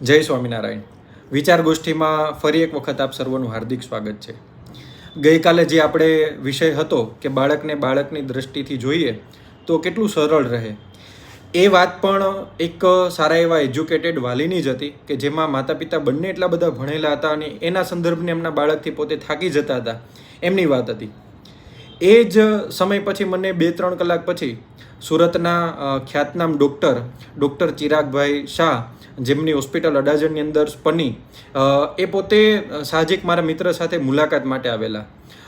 જય સ્વામિનારાયણ. વિચાર ગોષ્ઠીમાં ફરી એક વખત આપ સર્વનું હાર્દિક સ્વાગત છે. ગઈકાલે જે આપણે વિષય હતો કે બાળકને બાળકની દ્રષ્ટિથી જોઈએ, તો કેટલું સરળ રહે. એ વાત પણ એક સારા એવા એજ્યુકેટેડ વાલીની જ હતી કે જેમાં માતા પિતા બંને એટલા બધા ભણેલા હતા અને એના સંદર્ભને એમના બાળકથી પોતે થાકી જતા હતા. એમની વાત હતી. એ જ સમય પછી મને બે ત્રણ કલાક પછી સુરતના ખ્યાતનામ ડૉક્ટર ડૉક્ટર ચિરાગભાઈ શાહ, જેમની હોસ્પિટલ અડાજણની અંદર સ્પની એ પોતે સાહજિક મારા મિત્ર સાથે મુલાકાત માટે આવેલા.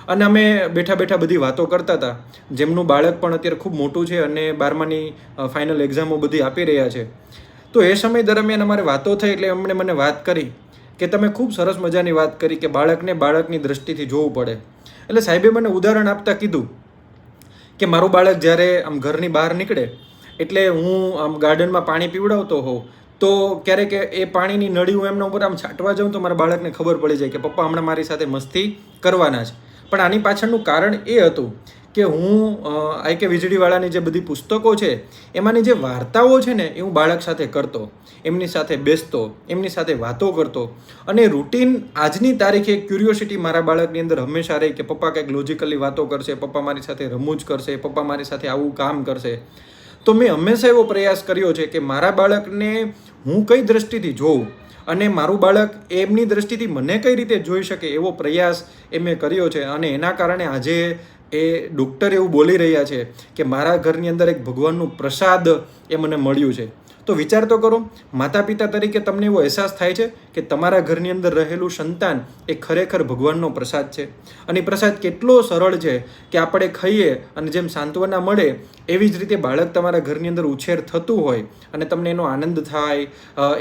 અને અમે બેઠા બેઠા બધી વાતો કરતા હતા. જેમનું બાળક પણ અત્યારે ખૂબ મોટું છે અને બારમાની ફાઇનલ એક્ઝામો બધી આપી રહ્યા છે. તો એ સમય દરમિયાન અમારે વાતો થઈ એટલે એમણે મને વાત કરી કે તમે ખૂબ સરસ મજાની વાત કરી કે બાળકને બાળકની દ્રષ્ટિથી જોવું પડે. એટલે સાહેબે મને ઉદાહરણ આપતા કીધું કે મારું બાળક જ્યારે આમ ઘરની બહાર નીકળે, એટલે હું આમ ગાર્ડનમાં પાણી પીવડાવતો હોઉં, તો ક્યારેક એ પાણીની નળી હું એમના ઉપર આમ છાંટવા જાઉં તો મારા બાળકને ખબર પડી જાય કે પપ્પા હમણાં મારી સાથે મસ્તી કરવાના છે. પણ આની પાછળનું કારણ એ હતું કે હું આઈ કે વીજળીવાળાની જે બધી પુસ્તકો છે, એમાંની જે વાર્તાઓ છે ને, એ હું બાળક સાથે કરતો. એમની સાથે બેસતો, એમની સાથે વાતો કરતો. અને રૂટીન આજની તારીખે ક્યુરિયોસિટી મારા બાળકની અંદર હંમેશા રહી કે પપ્પા કંઈક લોજિકલી વાતો કરશે, પપ્પા મારી સાથે રમૂજ કરશે, પપ્પા મારી સાથે આવું કામ કરશે. તો મેં હંમેશા એવો પ્રયાસ કર્યો છે કે મારા બાળકને હું કઈ દ્રષ્ટિથી જોઉં અને મારું બાળક એમની દ્રષ્ટિથી મને કઈ રીતે જોઈ શકે એવો પ્રયાસ એ મેં કર્યો છે. અને એના કારણે આજે એ ડૉક્ટર એવું બોલી રહ્યા છે કે મારા ઘરની અંદર એક ભગવાનનું પ્રસાદ એ મને મળ્યું છે. તો વિચાર તો કરો માતા પિતા તરીકે તમને એવો અહેસાસ થાય છે કે તમારા ઘરની અંદર રહેલું સંતાન એ ખરેખર ભગવાનનો પ્રસાદ છે. અને એ પ્રસાદ કેટલો સરળ છે કે આપણે ખાઈએ અને જેમ સાંત્વના મળે એવી જ રીતે બાળક તમારા ઘરની અંદર ઉછેર થતું હોય અને તમને એનો આનંદ થાય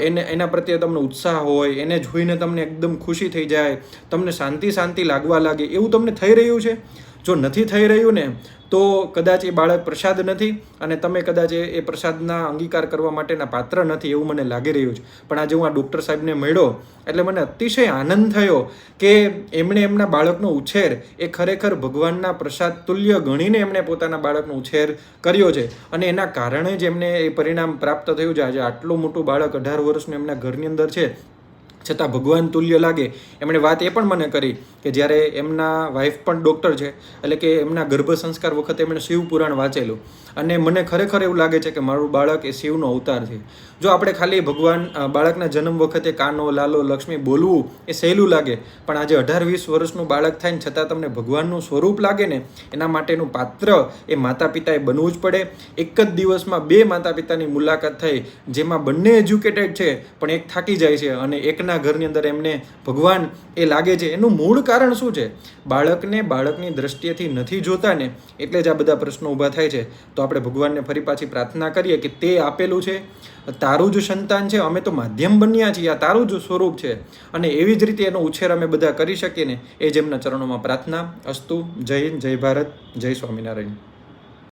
એને, એના પ્રત્યે તમને ઉત્સાહ હોય, એને જોઈને તમને એકદમ ખુશી થઈ જાય, તમને શાંતિ શાંતિ લાગવા લાગે, એવું તમને થઈ રહ્યું છે? જો નથી થઈ રહ્યું ને, તો કદાચ એ બાળક પ્રસાદ નથી અને તમે કદાચ એ પ્રસાદના અંગીકાર કરવા માટેના પાત્ર નથી એવું મને લાગી રહ્યું છે. પણ આજે હું આ ડૉક્ટર સાહેબને મળ્યો એટલે મને અતિશય આનંદ થયો કે એમણે એમના બાળકનો ઉછેર એ ખરેખર ભગવાનના પ્રસાદ તુલ્ય ગણીને એમણે પોતાના બાળકનો ઉછેર કર્યો છે. અને એના કારણે જ એમને એ પરિણામ પ્રાપ્ત થયું છે. આજે આટલું મોટું બાળક અઢાર વર્ષનું એમના ઘરની અંદર છે. છતાં ભગવાન તુલ્ય લાગે. એમણે વાત એ પણ મને કરી કે જ્યારે એમના વાઈફ પણ ડૉક્ટર છે, એટલે કે એમના ગર્ભ સંસ્કાર વખતે એમણે શિવ પુરાણ વાંચેલું. અને મને ખરેખર એવું લાગે છે કે મારું બાળક એ શિવનો અવતાર છે. જો આપણે ખાલી ભગવાન બાળકના જન્મ વખતે કાનો, લાલો, લક્ષ્મી બોલવું એ સહેલું લાગે, પણ આજે અઢાર વીસ વર્ષનું બાળક થાય ને છતાં તમને ભગવાનનું સ્વરૂપ લાગે ને, એના માટેનું પાત્ર એ માતા પિતાએ બનવું જ પડે. એક જ દિવસમાં બે માતા પિતાની મુલાકાત થઈ, જેમાં બંને એજ્યુકેટેડ છે, પણ એક થાકી જાય છે અને એકના ઘરની અંદર એમને ભગવાન એ લાગે છે. એનું મૂળ કારણ શું છે? બાળકને બાળકની દ્રષ્ટિએથી નથી જોતા ને એટલે જ આ બધા પ્રશ્નો ઊભા થાય છે. તો આપણે ભગવાનને ફરી પાછી પ્રાર્થના કરીએ કે તે આપેલું છે. તારું જ સંતાન છે, અમે તો માધ્યમ બન્યા છીએ, આ તારું જ સ્વરૂપ છે. અને એવી જ રીતે એનો ઉછેર અમે બધા કરી શકીએ ને એ જ એમના ચરણોમાં પ્રાર્થના. અસ્તુ, જય હિન્દ, જય ભારત, જય સ્વામિનારાયણ.